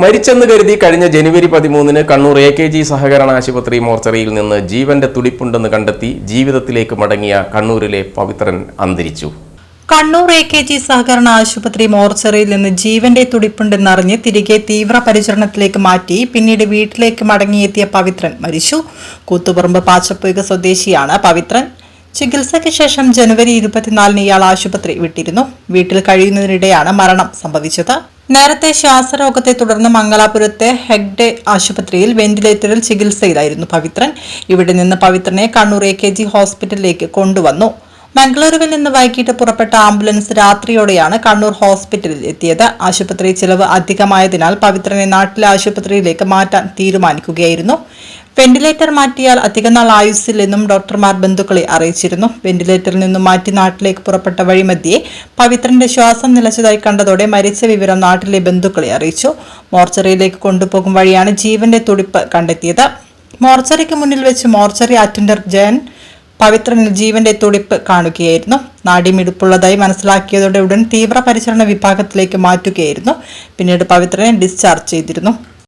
മരിച്ചെന്ന് കരുതി കഴിഞ്ഞ ജനുവരി പതിമൂന്നിന് കണ്ണൂർ എ കെ ജി സഹകരണ ആശുപത്രി മോർച്ചറിയിൽ നിന്ന് ജീവന്റെ തുടിപ്പുണ്ടെന്ന് കണ്ടെത്തി ജീവിതത്തിലേക്ക് മടങ്ങിയ കണ്ണൂരിലെ പവിത്രൻ അന്തരിച്ചു. കണ്ണൂർ എ കെ ജി സഹകരണ ആശുപത്രി മോർച്ചറിയിൽ നിന്ന് ജീവന്റെ തുടിപ്പുണ്ടെന്നറിഞ്ഞ് തിരികെ തീവ്ര പരിചരണത്തിലേക്ക് മാറ്റി പിന്നീട് വീട്ടിലേക്ക് മടങ്ങിയെത്തിയ പവിത്രൻ മരിച്ചു. കൂത്തുപറമ്പ് പാച്ചപ്പുക സ്വദേശിയാണ് പവിത്രൻ. ചികിത്സയ്ക്ക് ശേഷം ജനുവരി ഇരുപത്തിനാലിന് ഇയാൾ ആശുപത്രി വിട്ടിരുന്നു. വീട്ടിൽ കഴിയുന്നതിനിടെയാണ് മരണം സംഭവിച്ചത്. നേരത്തെ ശ്വാസരോഗത്തെ തുടർന്ന് മംഗലാപുരത്തെ ഹെഗ്ഡെ ആശുപത്രിയിൽ വെന്റിലേറ്ററിൽ ചികിത്സയിലായിരുന്നു പവിത്രൻ. ഇവിടെ നിന്ന് പവിത്രനെ കണ്ണൂർ എ കെ ജി ഹോസ്പിറ്റലിലേക്ക് കൊണ്ടുവന്നു. മംഗളൂരുവിൽ നിന്ന് വൈകിട്ട് പുറപ്പെട്ട ആംബുലൻസ് രാത്രിയോടെയാണ് കണ്ണൂർ ഹോസ്പിറ്റലിൽ എത്തിയത്. ആശുപത്രി ചിലവ് അധികമായതിനാൽ പവിത്രനെ നാട്ടിലെ ആശുപത്രിയിലേക്ക് മാറ്റാൻ തീരുമാനിക്കുകയായിരുന്നു. വെന്റിലേറ്റർ മാറ്റിയാൽ അധികനാൾ ആയുസ്സില്ലെന്നും ഡോക്ടർമാർ ബന്ധുക്കളെ അറിയിച്ചിരുന്നു. വെന്റിലേറ്ററിൽ നിന്നും മാറ്റി നാട്ടിലേക്ക് പുറപ്പെട്ട വഴിമധ്യേ പവിത്രന്റെ ശ്വാസം നിലച്ചതായി കണ്ടതോടെ മരിച്ച വിവരം നാട്ടിലെ ബന്ധുക്കളെ അറിയിച്ചു. മോർച്ചറിയിലേക്ക് കൊണ്ടുപോകും വഴിയാണ് ജീവന്റെ തുടിപ്പ് കണ്ടെത്തിയത്. മോർച്ചറിക്ക് മുന്നിൽ വെച്ച് മോർച്ചറി അറ്റൻഡർ ജയൻ പവിത്രനിൽ ജീവന്റെ തുടിപ്പ് കാണുകയായിരുന്നു. നാടിമിടുപ്പുള്ളതായി മനസ്സിലാക്കിയതോടെ ഉടൻ തീവ്ര പരിചരണ വിഭാഗത്തിലേക്ക് മാറ്റുകയായിരുന്നു. പിന്നീട് പവിത്രനെ ഡിസ്ചാർജ് ചെയ്തിരുന്നു.